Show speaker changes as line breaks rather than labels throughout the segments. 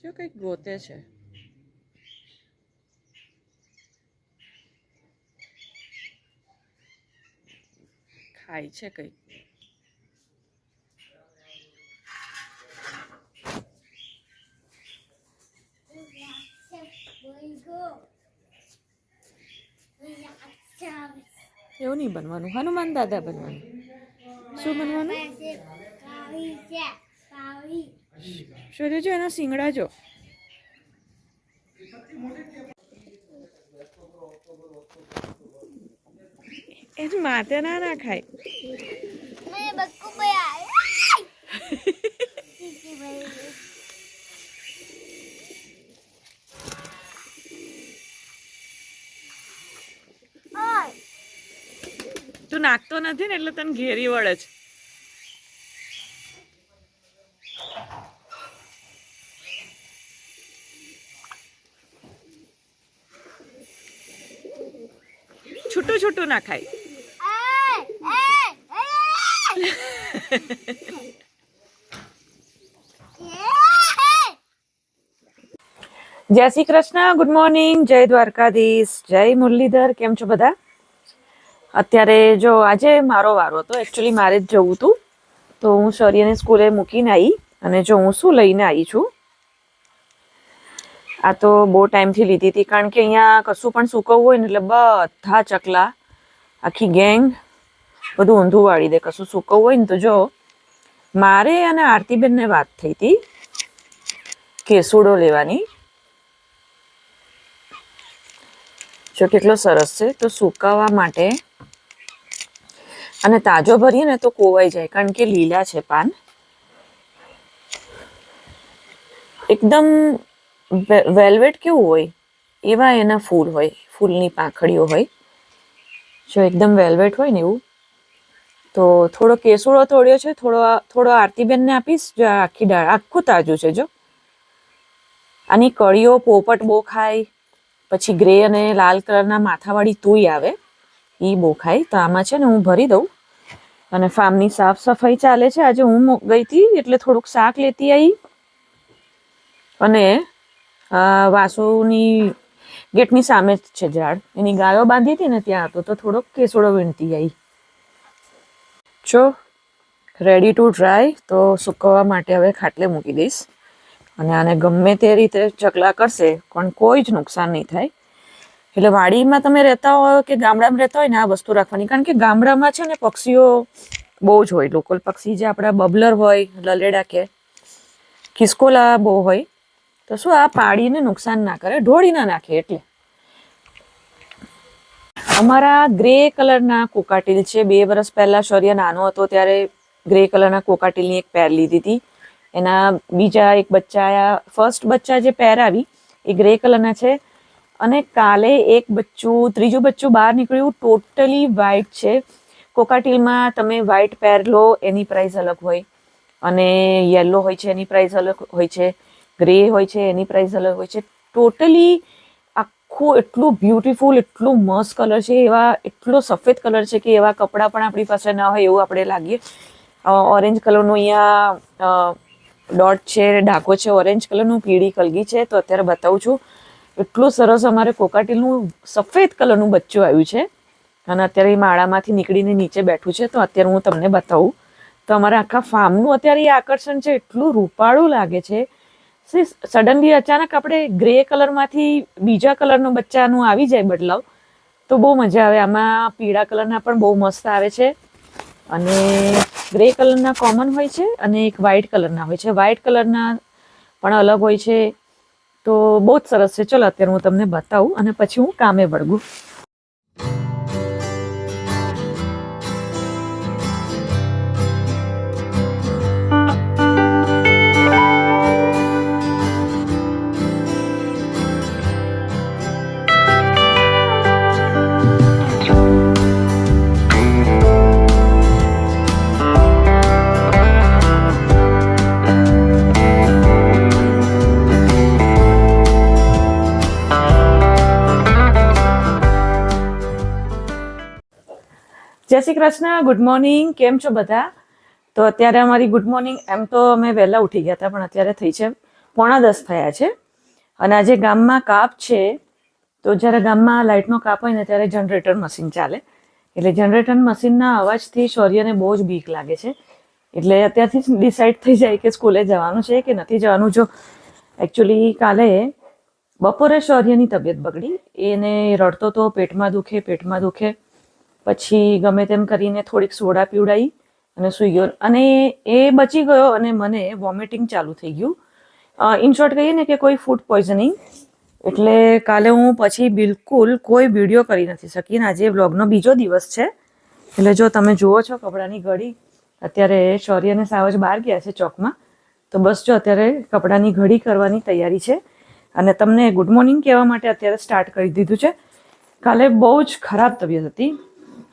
જો કંઈક ગોતે છે. ખાય છે કંઈક. એવું નહીં બનવાનું. હનુમાન દાદા બનવાનું. શું બનવાનું? શોધે જો એના સિંગડા જો. એ જ માતે ના ના ખાય
Hi.
તું નાખતો નથી ને એટલે તને ઘેરી વળે છે. છૂટું છૂટું ના ખાય. જય શ્રી કૃષ્ણ, ગુડ મોર્નિંગ, જય દ્વારકાધીશ, જય મુરલીધર, કેમ છો બધા? અત્યારે જો આજે મારો વારો હતો એકચ્યુઅલી મારે જ જવું હતું. તો હું શૌર્યને સ્કૂલે મૂકીને આવી અને જો હું શું લઈને આવી છું, આ તો બહુ ટાઈમથી લીધી હતી. કારણ કે અહીંયા કશું પણ સૂકવવું હોય ને એટલે બધા ચકલા, આખી ગેંગ બધું ઊંધું વાળી દે. કશું સૂકવવું હોય ને તો જો, મારે અને આરતીબેનને વાત થઈ હતી કેસુડો લેવાની. જો કેટલો સરસ છે. તો સૂકવવા માટે અને તાજો ભરીએ ને તો કોવાઈ જાય, કારણ કે લીલા છે પાન. એકદમ વેલ્વેટ કેવું હોય, એવા એના ફૂલ હોય, ફૂલની પાંખડીઓ હોય. જો એકદમ વેલ્વેટ હોય ને એવું, તો થોડો કેસુડો તોડ્યો છે, થોડો થોડો આરતીબેનને આપીશ, જો આખી દાળ આખું તાજું છે, જો. આની કળીઓ પોપટ બહુ ખાય, પછી ગ્રે અને લાલ કલરના માથાવાળી તુઈ આવે. એ બહુ ખાય તો આમાં છે ને હું ભરી દઉં. અને ફાર્મની સાફ સફાઈ ચાલે છે. આજે હું ગઈ હતી એટલે થોડુંક શાક લેતી આવી અને વાસુની ગેટની સામે જ છે ઝાડ. એની ગાયો બાંધી હતી ને ત્યાં હતો તો થોડોક કેસોડો વીણતી આવી જો રેડી ટુ ડ્રાય તો સુકવવા માટે હવે ખાટલે મૂકી દઈશ. અને આને ગમે તે રીતે ચકલા કરશે, પણ કોઈ જ નુકસાન નહીં થાય. એટલે વાડીમાં તમે રહેતા હોય કે ગામડામાં રહેતા હોય ને આ વસ્તુ રાખવાની? કારણ કે ગામડામાં છે ને પક્ષીઓ બહુ જ હોય. લોકલ પક્ષી જે આપણા બબલર હોય, લલેડા કે ખિસકોલા બહુ હોય. તો શું આ પાડીને નુકસાન ના કરે? ઢોળી ના નાખે એટલે. અમારા ગ્રે કલરના કોકાટીલ છે. બે વર્ષ પહેલાં શૌર્ય નાનો હતો ત્યારે ગ્રે કલરના કોકાટીલની એક પેર લીધી હતી. એના બીજા એક બચ્ચા ફર્સ્ટ બચ્ચા જે પેર આવી, એ ગ્રે કલરના છે. અને કાલે એક બચ્ચું, ત્રીજું બચ્ચું બહાર નીકળ્યું, ટોટલી વ્હાઈટ છે. કોકાટીલમાં તમે વ્હાઈટ પેર લો, એની પ્રાઇસ અલગ હોય. અને યલો હોય છે, એની પ્રાઇસ અલગ હોય છે. ગ્રે હોય છે, એની પ્રાઇસ અલગ હોય છે. ટોટલી આખું એટલું બ્યુટીફુલ, એટલું મસ્ત કલર છે. એવા એટલો સફેદ કલર છે કે એવા કપડાં પણ આપણી પાસે ના હોય એવું આપણે લાગીએ. ઓરેન્જ કલરનું અહીંયા ડોટ છે ડાકો છે, ઓરેન્જ કલરનું, પીળી કલગી છે. તો અત્યારે બતાવું છું. એટલું સરસ અમારે કોકાટીલનું સફેદ કલરનું બચ્ચું આવ્યું છે. અને અત્યારે એ માળામાંથી નીકળીને નીચે બેઠું છે, તો અત્યારે હું તમને બતાવું. તો અમારા આખા ફાર્મનું અત્યારે એ આકર્ષણ છે, એટલું રૂપાળું લાગે છે. સડનલી અચાનક આપણે ગ્રે કલરમાંથી બીજા કલરનું બચ્ચાનું આવી જાય બદલાવ, તો બહુ મજા આવે. આમાં પીળા કલરના પણ બહુ મસ્ત આવે છે. અને ગ્રે કલરના કોમન હોય છે અને એક વ્હાઇટ કલરના હોય છે. વ્હાઇટ કલરના પણ અલગ હોય છે. તો બહુ જ સરસ છે. ચલો, અત્યારે હું તમને બતાવું અને પછી હું કામે વળગું. કૃષ્ણ ગુડ મોર્નિંગ કેમ છો બધા? તો અત્યારે અમારી ગુડ મોર્નિંગ એમ તો અમે વહેલા ઉઠી ગયા હતા, પણ અત્યારે થઈ છે. પોણા દસ થયા છે. અને આજે ગામમાં કાપ છે, તો જ્યારે ગામમાં લાઇટનો કાપ હોય ને, ત્યારે જનરેટર મશીન ચાલે. એટલે જનરેટર મશીનના અવાજથી શૌર્યને બહુ જ બીક લાગે છે. એટલે અત્યારથી જ ડિસાઈડ થઈ જાય કે સ્કૂલે જવાનું છે કે નથી જવાનું. જો એકચ્યુઅલી કાલે બપોરે શૌર્યની તબિયત બગડી. એને રડતો તો પેટમાં દુખે પેટમાં દુખે. પછી ગમે તેમ કરીને થોડીક સોડા પીવડાવી અને સૂઈ ગયો. અને એ બચી ગયો અને મને વોમિટિંગ ચાલુ થઈ ગયું. ઇન શોર્ટ કહીએ ને કે કોઈ ફૂડ પોઈઝનિંગ એટલે કાલે હું પછી બિલકુલ કોઈ વીડિયો કરી નથી શકી અને આજે વ્લોગનો બીજો દિવસ છે. એટલે જો તમે જુઓ છો કપડાની ઘડી, અત્યારે શૌર્ય અને સાવજ બહાર ગયા છે ચોકમાં. તો બસ જો અત્યારે કપડાની ઘડી કરવાની તૈયારી છે. અને તમને ગુડ મોર્નિંગ કહેવા માટે અત્યારે સ્ટાર્ટ કરી દીધું છે. કાલે બહુ જ ખરાબ તબિયત હતી.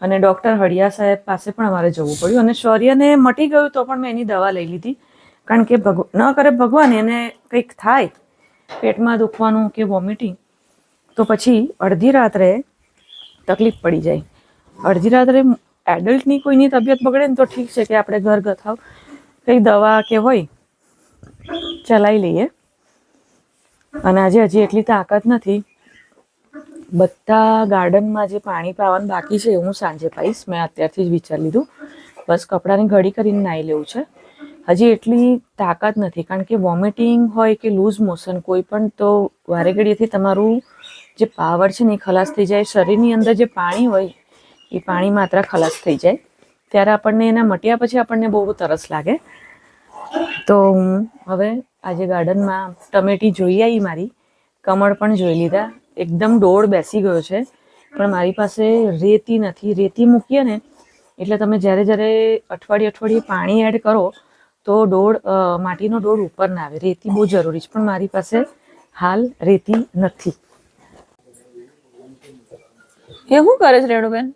અને ડૉક્ટર હળિયા સાહેબ પાસે પણ અમારે જવું પડ્યું અને શૌર્યને મટી ગયું તો પણ મેં એની દવા લઈ લીધી. કારણ કે ભગ ન કરે ભગવાન, એને કંઈક થાય, પેટમાં દુખવાનું કે વોમિટિંગ, તો પછી અડધી રાત્રે તકલીફ પડી જાય. અડધી રાત્રે એડલ્ટની કોઈની તબિયત બગડે ને તો ઠીક છે કે આપણે ઘર ગથાવ, કંઈ દવા કે હોય ચલાવી લઈએ. અને આજે હજી એટલી તાકાત નથી. બધા ગાર્ડનમાં જે પાણી પાવાનું બાકી છે હું સાંજે પાઈશ. મેં અત્યારથી જ વિચારી લીધું. બસ કપડાની ઘડી કરીને નાહી લેવું છે. હજી એટલી તાકાત નથી, કારણ કે વોમિટિંગ હોય કે લૂઝ મોશન, કોઈ પણ, તો વારે ઘડીએથી તમારું જે પાવર છે ને એ ખલાસ થઈ જાય. શરીરની અંદર જે પાણી હોય, એ પાણી માત્ર ખલાસ થઈ જાય. ત્યારે આપણને એના મટ્યા પછી આપણને બહુ તરસ લાગે. તો હું હવે આજે ગાર્ડનમાં ટમેટી જોઈ આવી મારી. કમળ પણ જોઈ લીધા. એકદમ ડોળ બેસી ગયો છે. પણ મારી પાસે રેતી નથી. રેતી મૂકીએ ને, એટલે તમે જ્યારે જ્યારે અઠવાડિયે અઠવાડિયે પાણી એડ કરો, તો ડોળ માટીનો ડોળ ઉપર ના આવે. રેતી બહુ જરૂરી છે, પણ મારી પાસે હાલ રેતી નથી. એ શું કરે છે રેણુબેન?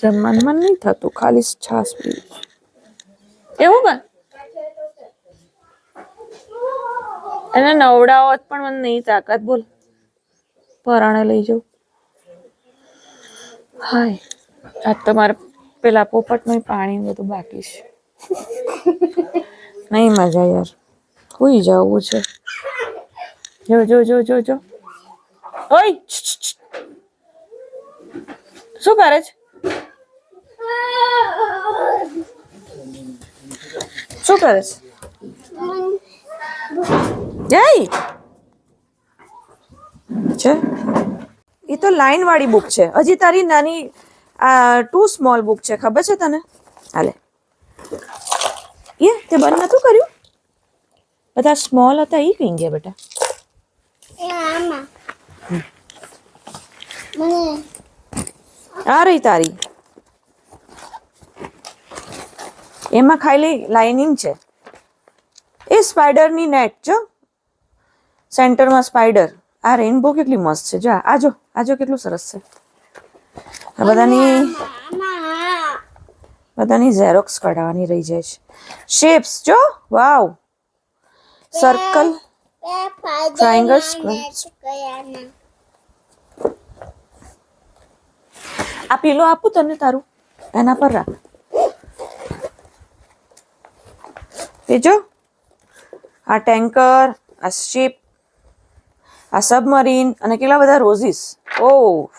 જમવાનું મન નહીં થતું, ખાલી છાસ પી એવું બન એને નવડાવો પણ મને નહીં તાકાત, બોલ. પરાણે લઈ જાઉં. હાય, આજ તો મારે પેલા પોપટનું પાણી બધું બાકી છે. નહીં મજા યાર. કોઈ જવું છે. જો જો જો જો જો. ઓય. શું કરે છે? શું કરે છે? જય? છે? એ તો લાઈન વાળી બુક છે. હજી તારી નાની, આ ટુ સ્મોલ બુક છે. ખબર છે તને? હાલે. એ તે બંધ નતું કર્યું? બધા સ્મોલ હતા એ કઈ ગયા બેટા. આ રહી તારી. એમાં ખાલી લાઇનિંગ છે. એ સ્પાઈડરની નેટ જો. સેન્ટરમાં સ્પાઈડર. આ રેઇનબો કેટલી મસ્ત છે. જો આજો જો આ જો કેટલું સરસ છે. આ બધાની બધાની ઝેરોક્સ કઢાવવાની રહી જાય છે. શેપ્સ જો! વાવ સર્કલ
કયાના
આ પીલો આપું તને તારું. એના પર રાખ. તે જો. આ ટેન્કર, આ શિપ આ સબમરીન અને કેટલા બધા રોઝીસ ઓ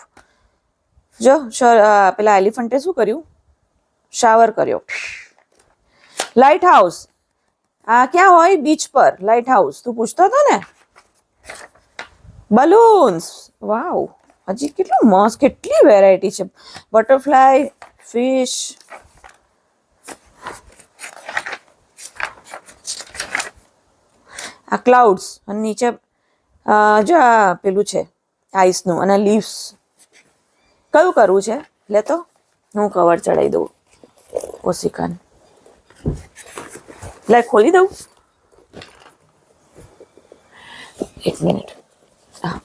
જો શ- આ પેલા એલિફન્ટે શું કર્યું? શાવર કર્યો. લાઇટ હાઉસ આ ક્યાં હોય? બીચ પર. લાઇટ હાઉસ તું પૂછતો હતો ને? Balloons wow. હજી કેટલું મસ્ત કેટલી વેરાયટી છે. બટરફ્લાય ફિશ આ ક્લાઉડ્સ અને નીચે અ, જો આ પેલું છે, આઈસનું અને લીવ્સ. કયું કરવું છે? લે તો, હું કવર ચડાવી દઉં, કોશિકાને. લે, ખોલી દઉં. એક મિનિટ. હા.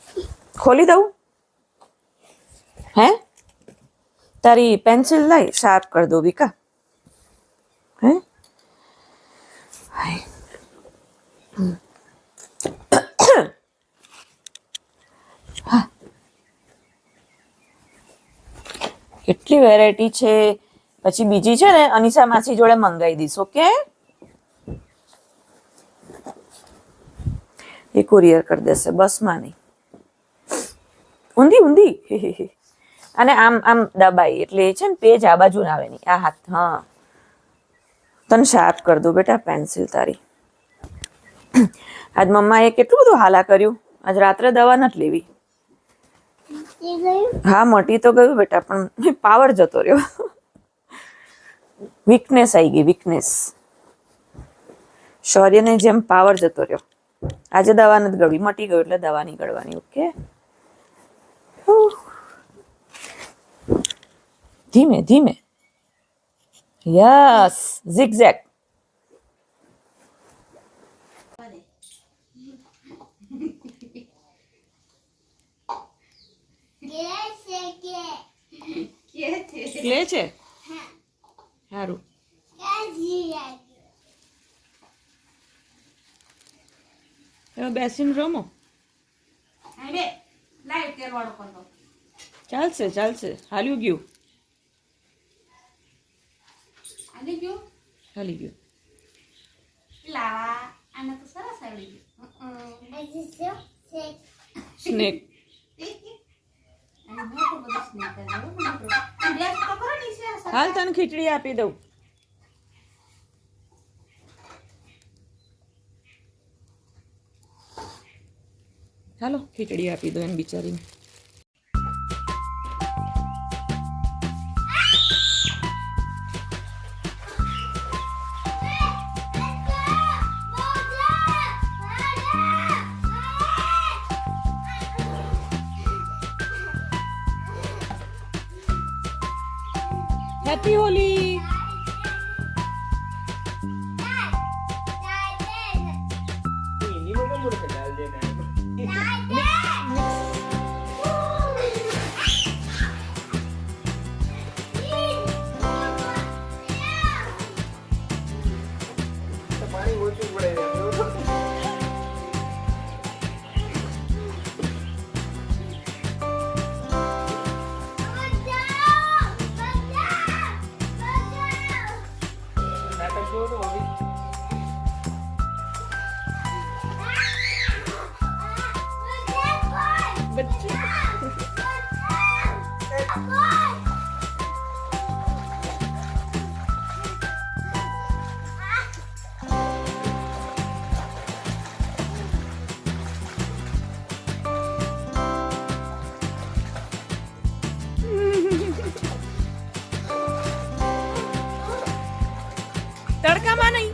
ખોલી દઉં. હે? તારી પેન્સિલ લઈ, શાર્પ કરી દો વિકા. હે? હાય. કેટલી વેરાયટી છે? પછી બીજી છે ને અનિશા માસી જોડે મંગાવી દઈશ, ઓકે? એ કુરિયર કરી દેશે, બસમાં નહીં. ઊંધી ઊંધી. અને આમ આમ દબાઈ, એટલે એ છે ને, પેજ આ બાજુ આવે નહીં, આ હાથ, હા. તને શાર્પ કરી દઉં, બેટા, પેન્સિલ તારી. આજ મમ્માએ કેટલું બધું હાલા કર્યું? આજ રાત્રે દવા નથી લેવી. હા, મટી તો ગયું બેટા પણ પાવર જતો રહ્યો. વીકનેસ આવી ગઈ વીકનેસ શૌર્યને જેમ પાવર જતો રહ્યો. આજે દવા નથી ગળવી, મટી ગયું એટલે દવા નહીં ગળવાની ઓકે ધીમે ધીમે. યસ ઝિગઝેગ
કે છે
ક્લે છે? સારું
કે
બેસીને રમો. ચાલશે ચાલશે. હાલ્યું ગયું. હાલી ગયું?
લાવા આને તો સરસ
સ્નેક
ગયું. સ્નેક
હાલ તને ખીચડી આપી દઉં. હાલો ખીચડી આપી દો એને બિચારીને. હેપી હોલી તડકામાં નહીં.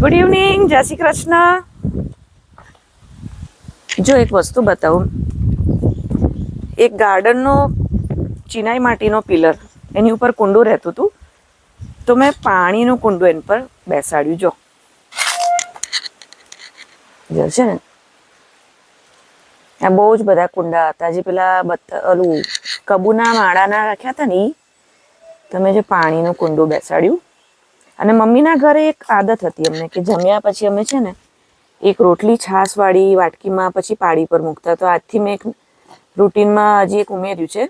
ગુડ ઇવનિંગ જય શ્રી કૃષ્ણ જો એક વસ્તુ બતાવું. એક ગાર્ડનનો ચિનાઈ માટીનો પિલર, એની ઉપર કુંડું રહેતું હતું. તો મેં પાણીનું કુંડું એની પર બેસાડ્યું. જો. છે ને. આ બહુ જ બધા કુંડા હતા. જે પેલા ઓલું કબૂના માળાના રાખ્યા હતા ને તમે જે પાણીનું કુંડું બેસાડ્યું અને મમ્મીના ઘરે એક આદત હતી અમને કે જમ્યા પછી અમે છે ને એક રોટલી છાશવાળી વાટકીમાં પછી પાડી પર મૂકતા. તો આજથી મેં એક રૂટીનમાં હજી એક ઉમેર્યું છે.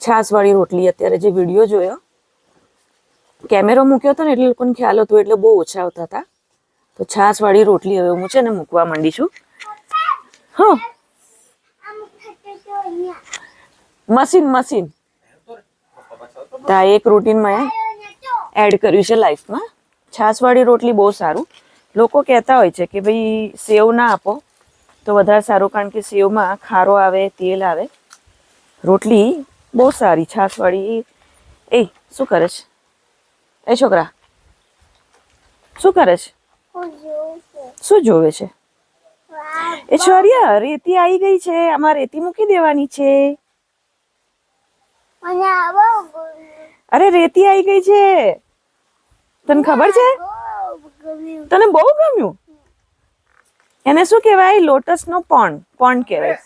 છાશવાળી રોટલી. અત્યારે જે વીડિયો જોયો કેમેરો મૂક્યો હતો ને એટલે લોકોને ખ્યાલ હતો એટલે બહુ ઓછા આવતા હતા. તો છાશવાળી રોટલી હવે હું છે ને મૂકવા માંડી છું. હા. Machine machine. તો એક રૂટીનમાં એડ કર્યું છે લાઈફમાં. છાશવાળી રોટલી બહુ સારું. લોકો કહેતા હોય છે કે ભાઈ સેવ ના આપો તો વધારે સારું કારણ કે સેવમાં ખારો આવે તેલ આવે. રોટલી બહુ સારી છાશવાળી એ શું કરે છે? એ છોકરા શું કરે છે? શું જોવે છે? એ છોરિયા રેતી આવી ગઈ છે. આમાં રેતી મૂકી દેવાની છે. અરે રેતી આવી ગઈ છે. તને ખબર છે? તને બહુ ગમ્યું? એને શું કહેવાય? લોટસ નો પણ પણ કહેવાય.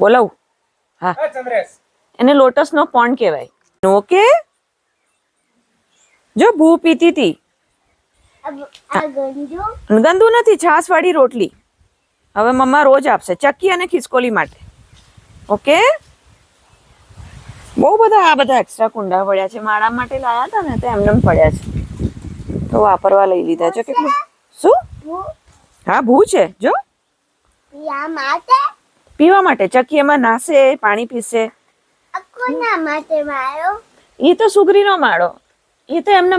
બોલાવું. હા. એને લોટસ નો પણ કહેવાય. ઓકે? જો ભૂ પીતી હતી ગંદુ નથી છાસ વાળી રોટલી. હવે મમ્મા રોજ આપશે. ચક્કી અને ખિસકોલી માટે. ઓકે? બહુ બધા આ બધા એક્સ્ટ્રા કુંડા પડ્યા છે. માળા માટે લાયા હતા ને તો એમને એમ પડ્યા છે. તો વાપરવા લઈ લીધા. છે કેટલું શું? હા ભૂ છે. જો. પીવા માટે? ચકીએમાં એમાં નાશે પાણી
કોના
એ તો સુગરીનો માળો. એ તો એમને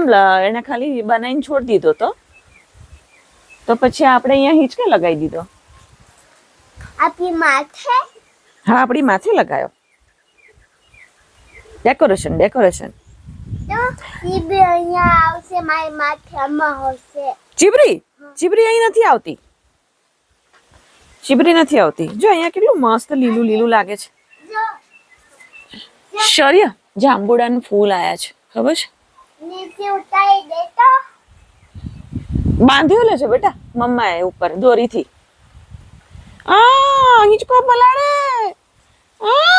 એને ખાલી બનાવીને છોડી દીધો તો. તો પછી આપણે અહીંયા હિંચકે લગાવી દીધો.
આપણી માથે?
હા આપણી માથે લગાયો. ડેકોરેશન ડેકોરેશન
તો અહીંયા આવશે મારી માથે હશે.
ચીબરી ચીબરી અહીં નથી આવતી. ચીબરી નથી આવતી. જો અહીંયા કેટલું મસ્ત લીલું લીલું લાગે છે. શર્ય જાંબુડા જાંબુડાનું ફૂલ આયા છે ખબર છે?
નીચે ઉતારી દેતો
બાંધ્યું લે છે બેટા મમ્માએ ઉપર દોરીથી. આ હિંચકો પલાળે. આ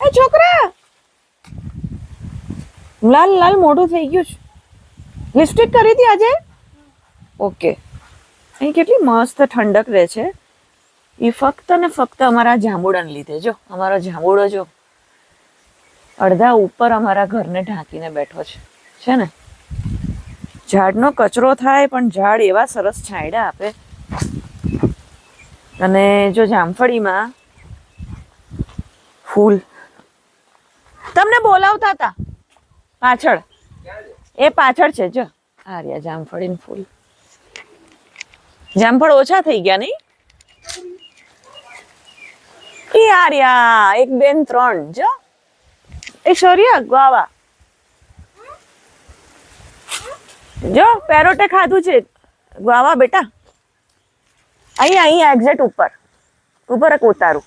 એ છોકરા! લાલ લાલ મોઢું થઈ ગયું છે. લિપસ્ટિક કરી હતી આજે. ઓકે. અહીં કેટલી મસ્ત ઠંડક રહે છે. એ ફક્ત ને ફક્ત અમારા જાંબુડાને લીધે. જો, અમારો જાંબુડો જો અડધા ઉપર અમારા ઘરને ઢાંકીને બેઠો છે. છે ને? ઝાડનો કચરો થાય, પણ ઝાડ એવા સરસ છાંયડા આપે. અને જો જામફળીમાં ફૂલ તમને બોલાવતા હતા પાછળ. એ પાછળ છે, જો. આ રહ્યા ને ફૂલ. જામફળ ઓછા થઈ ગયા નહીં? એ આ રહ્યા એક બેન ત્રણ, જો. એ શૌર્ય ગ્વાવા જો, પેરોટે ખાધું છે. ગ્વાવા બેટા. અહીંયા અહીંયા એક્ઝેટ ઉપર. ઉપર એક ઉતારું.